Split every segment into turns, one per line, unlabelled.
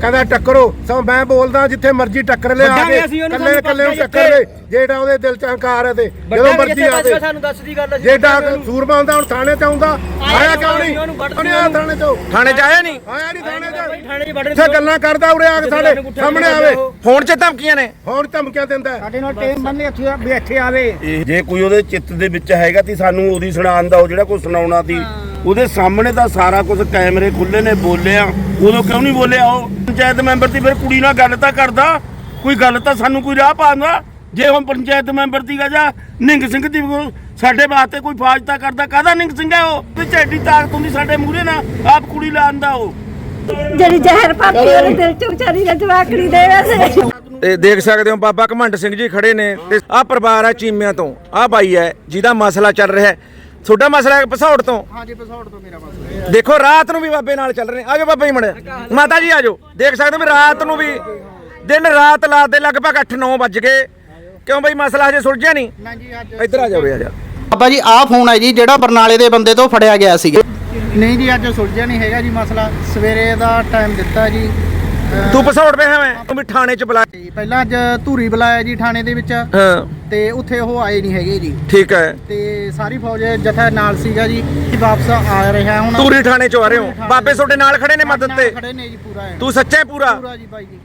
ਕਹਿੰਦਾ ਟੱਕਰੋ ਸੋ ਮੈਂ ਬੋਲਦਾ ਜਿੱਥੇ ਮਰਜ਼ੀ ਟੱਕਰ ਲਿਆ ਆ ਕੇ ਕੱਲੇ ਕੱਲੇ ਨੂੰ ਟੱਕਰ ਲੈ ਜਿਹੜਾ ਉਹਦੇ ਦਿਲ ਚ ਹੰਕਾਰ ਹੈ ਤੇ ਜਦੋਂ ਮਰਜ਼ੀ ਆ ਕੇ
ਸਾਨੂੰ ਦੱਸ ਦੀ ਗੱਲ ਅਸੀਂ
ਜੇ ਡਾਕ ਸੂਰਮਾ ਹੁੰਦਾ ਹੁਣ ਥਾਣੇ ਤੇ ਆਉਂਦਾ। ਆਇਆ ਕਿਉਂ ਨਹੀਂ?
ਉਹਨੂੰ
ਆ ਥਾਣੇ ਤੋਂ
ਥਾਣੇ ਚ ਆਇਆ ਨਹੀਂ?
ਆਇਆ ਨਹੀਂ ਥਾਣੇ
'ਚ।
ਇੱਥੇ ਗੱਲਾਂ ਕਰਦਾ ਉਰੇ ਆ ਕੇ ਸਾਡੇ ਸਾਹਮਣੇ ਆਵੇ।
ਫੋਨ 'ਚ ਧਮਕੀਆਂ ਨੇ?
ਹੁਣ ਧਮਕੀਆਂ ਦਿੰਦਾ।
ਸਾਡੇ ਨਾਲ ਟਾਈਮ ਬੰਨੇ ਇੱਥੇ ਵੀ ਇੱਥੇ ਆਵੇ।
ਜੇ ਕੋਈ ਉਹਦੇ ਚਿੱਤ ਦੇ ਵਿੱਚ ਹੈਗਾ ਤੀ ਸਾਨੂੰ ਉਹਦੀ ਸੁਣਾਉਣ ਦਾ ਉਹ ਜਿਹੜਾ ਕੋਈ ਸੁਣਾਉਣਾ ਤੀ ਉਹਦੇ ਸਾਹਮਣੇ ਤਾਂ ਸਾਰਾ ਕੁਝ ਕੈਮਰੇ ਖੁੱਲੇ ਨੇ ਬੋਲਿਆ। ਉਦੋਂ ਕਿਉਂ ਨਹੀਂ ਬੋਲਿਆ ਉਹ? ਪੰਚਾਇਤ ਮੈਂਬਰ ਦੀ ਫਿਰ ਕੁੜੀ ਨਾਲ ਗੱਲ ਤਾਂ ਕਰਦਾ। ਕੋਈ ਗੱਲ ਤਾਂ ਸਾਨੂੰ ਕੋਈ ਰਾਹ ਪਾਉਂਦਾ। ਜੇ ਹੁਣ ਪੰਚਾਇਤ ਮੈਂਬਰ ਦੀ ਗਾ ਜਾਂ ਨਿੰਗ ਸਿੰਘ ਦੀ ਸਾਡੇ ਵਾਸਤੇ ਕੋਈ ਫਾਜ ਤਾਂ ਕਰਦਾ। ਕਾਹਦਾ ਨਿੰਗ ਸਿੰਘ ਹੈ ਉਹ? ਤੇ ਝੈਡੀ ਤਾਕਤ ਹੁੰਦੀ ਸਾਡੇ ਮੂਹਰੇ ਨਾ ਆਪ ਕੁੜੀ ਲਾਉਂਦਾ ਉਹ।
ਜਿਹੜੀ ਜ਼ਹਿਰ ਪਾਤੀ ਉਹਦੇ ਦਿਲ ਚ ਵਿਚਾਰੀ ਦੇ ਜਵਾਕੜੀ ਦੇ ਵੈਸੇ।
ਤੇ ਦੇਖ ਸਕਦੇ ਹੋ ਬਾਬਾ ਘਮੰਡ ਸਿੰਘ ਜੀ ਖੜੇ ਨੇ। ਤੇ ਆਹ ਪਰਿਵਾਰ ਹੈ ਚੀਮਿਆਂ ਤੋਂ। ਆਹ ਬਾਈ ਹੈ ਜਿਹਦਾ ਮਸਲਾ ਚੱਲ ਰਿਹਾ ਹੈ। ਤੁਹਾਡਾ ਮਸਲਾ ਹੈ ਪਸੌੜ ਤੋਂ।
ਹਾਂਜੀ ਪਸੌੜ ਤੋਂ ਮੇਰਾ ਮਸਲਾ
ਦੇਖੋ ਰਾਤ ਨੂੰ ਵੀ ਬਾਬੇ ਨਾਲ ਚੱਲ ਰਹੇ ਨੇ ਆਜੋ ਬਾਬਾ ਜੀ ਮੜੇ ਮਾਤਾ ਜੀ ਆਜੋ ਦੇਖ ਸਕਦੇ ਹੋ ਵੀ ਰਾਤ ਨੂੰ ਵੀ ਦਿਨ ਰਾਤ ਲਾਤ ਦੇ ਲਗਭਗ 8-9 ਵੱਜ ਗਏ। ਕਿਉਂ ਬਈ ਮਸਲਾ ਹਜੇ ਸੁਲਝਿਆ ਨਹੀਂ?
ਨਾ ਜੀ ਅੱਜ
ਇੱਧਰ ਆ ਜਾਓ ਰੇ ਆ ਜਾ
ਬਾਬਾ ਜੀ ਆਹ ਫੋਨ ਹੈ ਜੀ ਜਿਹੜਾ ਬਰਨਾਲੇ ਦੇ ਬੰਦੇ ਤੋਂ ਫੜਿਆ ਗਿਆ ਸੀਗਾ।
ਨਹੀਂ ਜੀ ਅੱਜ ਸੁਲਝਿਆ ਨਹੀਂ ਹੈਗਾ ਜੀ ਮਸਲਾ। ਸਵੇਰੇ ਦਾ ਟਾਈਮ ਦਿੱਤਾ ਜੀ।
ਤੂੰ ਪਸੌੜ ਪਿਆ ਹੈ ਤੂੰ ਵੀ ਥਾਣੇ 'ਚ ਬੁਲਾ।
ਜੀ, ਪਹਿਲਾਂ ਅੱਜ ਧੂਰੀ ਬੁਲਾਇਆ ਜੀ ਥਾਣੇ ਦੇ ਵਿੱਚ।
ਹਾਂ।
ਤੇ ਉੱਥੇ ਉਹ ਆਏ ਨਹੀਂ ਹੈਗੇ ਜੀ।
ਠੀਕ ਹੈ।
ਤੇ ਸਾਰੀ ਫੌਜ ਜਥਾ ਨਾਲ ਸੀਗਾ ਜੀ ਵਾਪਸ ਆ ਰਿਹਾ ਹੁਣ।
ਤੂਰੀ ਥਾਣੇ 'ਚੋਂ ਆ ਰਹੇ ਹੋ? ਬਾਬੇ ਤੁਹਾਡੇ ਨਾਲ ਖੜੇ ਨੇ ਮਦਦ ਤੇ?
ਖੜੇ ਨੇ ਜੀ ਪੂਰਾ।
ਤੂੰ ਸੱਚਾ ਪੂਰਾ?
ਪੂਰਾ ਜੀ ਬਾਈ ਜੀ।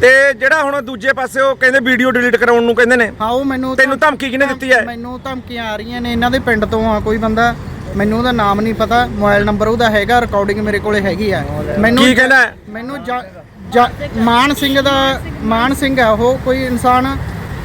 ਤੇ ਜਿਹੜਾ ਹੁਣ ਦੂਜੇ ਪਾਸੇ ਉਹ ਕਹਿੰਦੇ ਵੀਡੀਓ ਡਿਲੀਟ ਕਰਾਉਣ ਨੂੰ ਕਹਿੰਦੇ ਨੇ
ਹਾਂ ਉਹ ਮੈਨੂੰ
ਤੈਨੂੰ ਧਮਕੀ ਕਿਹਨੇ ਦਿੱਤੀ ਹੈ?
ਮੈਨੂੰ ਧਮਕੀਆਂ ਆ ਰਹੀਆਂ ਨੇ ਇਹਨਾਂ ਦੇ ਪਿੰਡ ਤੋਂ ਆ ਕੋਈ ਬੰਦਾ। ਮੈਨੂੰ ਉਹਦਾ ਨਾਮ ਨਹੀਂ ਪਤਾ ਮੋਬਾਈਲ ਨੰਬਰ ਉਹਦਾ ਹੈਗਾ ਰਿਕਾਰਡਿੰਗ ਮੇਰੇ ਕੋਲੇ ਹੈਗੀ ਆ। ਮੈਨੂੰ
ਕੀ ਕਹਿੰਦਾ?
ਮੈਨੂੰ ਮਾਨ ਸਿੰਘ ਦਾ ਮਾਨ ਸਿੰਘ ਆ ਉਹ ਕੋਈ ਇਨਸਾਨ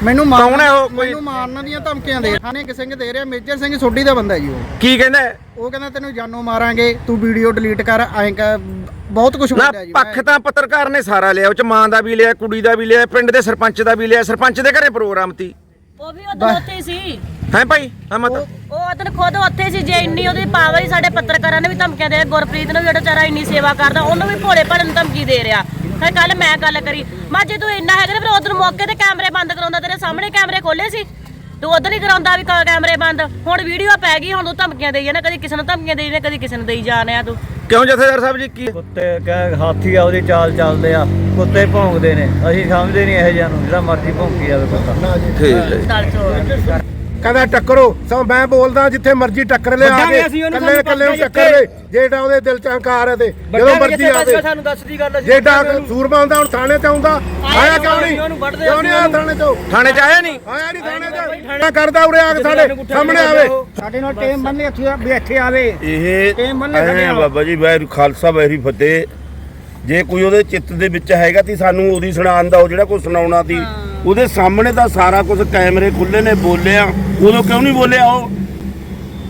ਮੈਨੂੰ ਮਾਰਨ-
ਕੌਣ ਹੈ ਉਹ? ਕੋਈ-
ਮੈਨੂੰ ਮਾਰਨ ਦੀਆਂ ਧਮਕੀਆਂ ਦੇ ਥਾਣੇ ਕਿ ਸਿੰਘ ਦੇ ਰਿਹਾ ਮੇਜਰ ਸਿੰਘ ਸੋਢੀ ਦਾ ਬੰਦਾ ਜੀ ਉਹ।
ਕੀ ਕਹਿੰਦਾ ਹੈ?
ਉਹ ਕਹਿੰਦਾ ਤੈਨੂੰ ਜਾਨੋਂ ਮਾਰਾਂਗੇ ਤੂੰ ਵੀਡੀਓ ਡਿਲੀਟ ਕਰ ਐਂ ਕਰ ਬਹੁਤ ਕੁਝ
ਨਾ
ਬੋਲਿਆ ਜੀ।
ਪੱਖ ਤਾਂ ਪੱਤਰਕਾਰ ਨੇ ਸਾਰਾ ਲਿਆ ਉਹ ਚ ਮਾਂ ਦਾ ਵੀ ਲਿਆ ਕੁੜੀ ਦਾ ਵੀ ਲਿਆ ਪਿੰਡ ਦੇ ਸਰਪੰਚ ਦਾ ਵੀ ਲਿਆ ਸਰਪੰਚ ਦੇ ਘਰੇ ਪ੍ਰੋਗਰਾਮ ਤੀ।
ਉਹ ਵੀ ਉਦੋਂ ਉੱਥੇ ਹੀ ਸੀ।
ਹੈ ਭਾਈ? ਹਾਂ ਮਤ?
ਉਹ ਉਦੋਂ ਖੁਦ ਉੱਥੇ ਸੀ ਜੇ ਇੰਨੀ ਉਹਦੀ ਪਾਵਰ ਹੀ ਸਾਡੇ ਪੱਤਰਕਾਰਾਂ ਨੇ ਵੀ ਧਮਕੀਆਂ ਦੇ ਗੁਰਪ੍ਰੀਤ ਨੂੰ ਵੀ ਜਿਹੜਾ ਵਿਚਾਰਾ ਇੰਨੀ ਸੇਵਾ ਕਰਦਾ ਉਹਨੂੰ ਵੀ ਭੋਲੇ ਭਾਲੇ ਨੂੰ ਧਮਕੀ ਦੇ ਰਿਹਾ। ਫਿਰ ਕੱਲ ਮੈਂ ਗੱਲ ਕਰੀ। ਮੈਂ ਜੇ ਤੂੰ ਇੰਨਾ ਹੈਗਾ ਫਿਰ ਉਦੋਂ ਮੌਕੇ ਤੇ ਕੈਮਰੇ ਬੰਦ ਕਰਾਉਂਦਾ ਤੇਰੇ ਸਾਹਮਣੇ ਕੈਮਰੇ ਖੋਲੇ ਸੀ। ਤੂੰ ਉਦੋਂ ਹੀ ਕਰਾਉਂਦਾ ਵੀ ਕ- ਕੈਮਰੇ ਬੰਦ। ਹੁਣ ਵੀਡੀਓ ਪੈ ਗਈ ਹੁਣ ਤੂੰ ਧਮਕੀਆਂ ਦੇਈ ਜਾਣਾ ਕਦੀ ਕਿਸੇ ਨੂੰ ਧਮਕੀਆਂ ਦੇਈ ਜਾਣਾ ਕਦੀ ਕਿਸੇ ਨੂੰ ਦੇਈ ਜਾਣਿਆ ਤੂੰ।
ਕਿਉਂ ਜਥੇਦਾਰ ਸਾਹਿਬ ਜੀ ਕੀ
ਕੁੱਤੇ ਕਹੇ ਹਾਥੀ ਆ ਉਹਦੀ ਚਾਲ ਚੱਲਦੇ ਆ। ਕੁੱਤੇ ਭੌਂਕਦੇ ਨੇ। ਅਸੀਂ ਸਮਝਦੇ ਨਹੀਂ ਇਹੋ ਜਿਹਾ ਨੂੰ ਜਿਹੜਾ ਮਰਜ਼ੀ ਭੌਂਕੀ ਜਾਵੇ ਕੁੱਤਾ
ਠੀਕ ਹੈ
ਦਲ ਚੋਰ
ਕਹਿੰਦਾ ਟੱਕਰੋ ਸੋ ਮੈਂ ਬੋਲਦਾ ਜਿੱਥੇ ਮਰਜ਼ੀ ਟੱਕਰ ਲਿਆ ਆ
ਵੱਢਾਂਗੇ
ਕੇ
ਅਸੀਂ ਉਹਨੂੰ,
ਕੱਲੇ
ਸਾਨੂੰ
ਕੱਲੇ ਨੂੰ
ਪਤਾ
ਟੱਕਰ ਲੈ ਜਿਹੜਾ ਉਹਦੇ ਦਿਲ ਚ ਹੰਕਾਰ ਹੈ ਤੇ ਜਦੋਂ ਮਰਜ਼ੀ ਆ ਕੇ
ਸਾਨੂੰ ਦੱਸ ਦੀ ਗੱਲ ਅਸੀਂ
ਜੇ ਡਾਕ ਸੂਰਮਾ ਹੁੰਦਾ ਹੁਣ ਥਾਣੇ ਤੇ ਆਉਂਦਾ ਆਇਆ ਕਿਉਂ ਨਹੀਂ?
ਉਹਨੂੰ ਵੱਢਦੇ
ਕਿਉਂ ਨਹੀਂ ਆਇਆ ਥਾਣੇ ਤੋਂ?
ਥਾਣੇ 'ਚ ਆਇਆ ਨਹੀਂ?
ਆਇਆ ਨਹੀਂ ਥਾਣੇ ਤੇ ਗੱਲਾਂ ਕਰਦਾ ਉਰੇ ਆ ਕੇ ਸਾਡੇ ਸਾਹਮਣੇ ਆਵੇ।
ਸਾਡੇ ਨਾਲ ਟਾਈਮ ਬੰਨੇ ਇੱਥੇ ਵੀ ਇੱਥੇ ਆਵੇ।
ਇਹ
ਇਹ ਮੰਨੇ
ਐਂ
ਖੜੇ ਆ।
ਬਾਬਾ ਜੀ ਵੈਰੂ ਖਾਲਸਾ ਵੈਰੀ ਫਤਿਹ। ਜੇ ਕੋਈ ਉਹਦੇ ਚਿੱਤ ਦੇ ਵਿੱਚ ਹੈਗਾ ਤੀ ਸਾਨੂੰ ਉਹਦੀ ਸੁਣਾਉਣ ਦਾ ਉਹ ਜਿਹੜਾ ਕੋਈ ਸੁਣਾਉਣਾ ਤੀ ਉਹਦੇ ਸਾਹਮਣੇ ਤਾਂ ਸਾਰਾ ਕੁਝ ਕੈਮਰੇ ਖੁੱਲੇ ਨੇ ਬੋਲਿਆ। ਉਦੋਂ ਕਿਉਂ ਨਹੀਂ ਬੋਲਿਆ ਉਹ?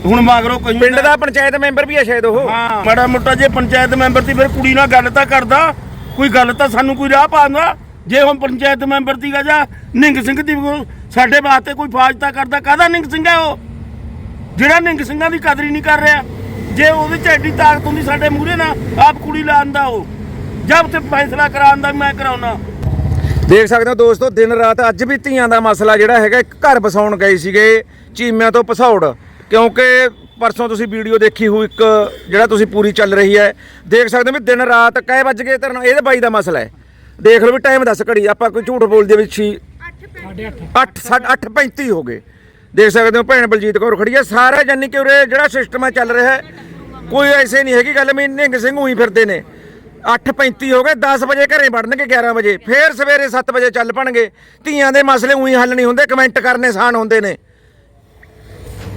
ਹੁਣ ਮਗਰੋਂ ਕੋਈ
ਪਿੰਡ ਦਾ ਪੰਚਾਇਤ ਮੈਂਬਰ ਵੀ ਹੈ ਸ਼ਾਇਦ ਉਹ।
ਹਾਂ ਮਾੜਾ ਮੋਟਾ ਜੇ ਪੰਚਾਇਤ ਮੈਂਬਰ ਦੀ ਫਿਰ ਕੁੜੀ ਨਾਲ ਗੱਲ ਤਾਂ ਕਰਦਾ। ਕੋਈ ਗੱਲ ਤਾਂ ਸਾਨੂੰ ਕੋਈ ਰਾਹ ਪਾਉਂਦਾ। ਜੇ ਹੁਣ ਪੰਚਾਇਤ ਮੈਂਬਰ ਦੀ ਜਾਂ ਨਿੰਗ ਸਿੰਘ ਦੀ ਸਾਡੇ ਵਾਸਤੇ ਕੋਈ ਫਾਜ ਤਾਂ ਕਰਦਾ ਕਾਹਦਾ ਨਿੰਗ ਸਿੰਘ ਹੈ ਉਹ? ਜਿਹੜਾ ਨਿੰਗ ਸਿੰਘਾਂ ਦੀ ਕਦਰ ਹੀ ਨਹੀਂ ਕਰ ਰਿਹਾ। ਜੇ ਉਹਦੇ ਚ ਐਡੀ ਤਾਕਤ ਹੁੰਦੀ ਸਾਡੇ ਮੂਹਰੇ ਨਾ ਆਪ ਕੁੜੀ ਲਾਉਂਦਾ ਉਹ। ਜਦ ਤੇ ਫੈਸਲਾ ਕਰਾਉਣ ਦਾ ਵੀ ਮੈਂ ਕਰਾਉਣਾ।
ਦੇਖ ਸਕਦੇ ਹੋ ਦੋਸਤੋ, ਦਿਨ ਰਾਤ ਅੱਜ ਵੀ ਧੀਆਂ ਦਾ ਮਸਲਾ ਜਿਹੜਾ ਹੈਗਾ, ਇੱਕ ਘਰ ਵਸਾਉਣ ਗਏ ਸੀਗੇ ਚੀਮਿਆਂ ਤੋਂ ਪਸੌੜ। ਕਿਉਂਕਿ ਪਰਸੋਂ ਤੁਸੀਂ ਵੀਡੀਓ ਦੇਖੀ ਹੋਈ ਇੱਕ ਜਿਹੜਾ ਤੁਸੀਂ ਪੂਰੀ ਚੱਲ ਰਹੀ ਹੈ। ਦੇਖ ਸਕਦੇ ਹੋ ਵੀ ਦਿਨ ਰਾਤ ਕੈ ਵੱਜ ਗਏ ਤੇਰੇ ਨਾਲ ਇਹਦੇ ਬਾਈ ਦਾ ਮਸਲਾ ਹੈ। ਦੇਖ ਲਓ ਵੀ ਟਾਈਮ ਦੱਸ ਘੜੀ, ਆਪਾਂ ਕੋਈ ਝੂਠ ਬੋਲਦੇ ਵਿੱਚ ਛੀ 8 8:35 ਹੋ ਗਏ। ਦੇਖ ਸਕਦੇ ਹੋ ਭੈਣ ਬਲਜੀਤ ਕੌਰ ਖੜੀ ਹੈ, ਸਾਰਾ ਜਾਨੀ ਕਿ ਉਰੇ ਜਿਹੜਾ ਸਿਸਟਮ ਹੈ ਚੱਲ ਰਿਹਾ ਹੈ, ਕੋਈ ਐਸੇ ਨਹੀਂ ਹੈਗੀ, ਗੱਲ ਮੈਂ ਨਿੰਗ ਸਿੰਘ ਉਹੀ ਫਿਰਦੇ ਨੇ। 8:35 ਹੋ ਗਏ 10 ਵਜੇ ਘਰੇ ਵੜਨਗੇ 11 ਵਜੇ। ਫੇਰ ਸਵੇਰੇ 7 ਵਜੇ ਚੱਲ ਪਣਗੇ। ਧੀਆਂ ਦੇ ਮਸਲੇ ਉਹੀ ਹੱਲ ਨਹੀਂ ਹੁੰਦੇ, ਕਮੈਂਟ ਕਰਨੇ ਸਾਨ ਹੁੰਦੇ ਨੇ।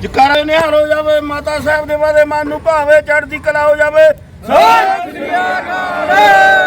ਜਕਾਰਾ ਨਿਹਾਲ ਹੋ ਜਾਵੇ, ਮਾਤਾ ਸਾਹਿਬ ਦੇ ਵਾਦੇ ਮਨ ਨੂੰ ਭਾਵੇ ਚੜਦੀ ਕਲਾ ਹੋ ਜਾਵੇ। ਸੋਹਣ ਸ੍ਰੀ ਅਕਾਲ।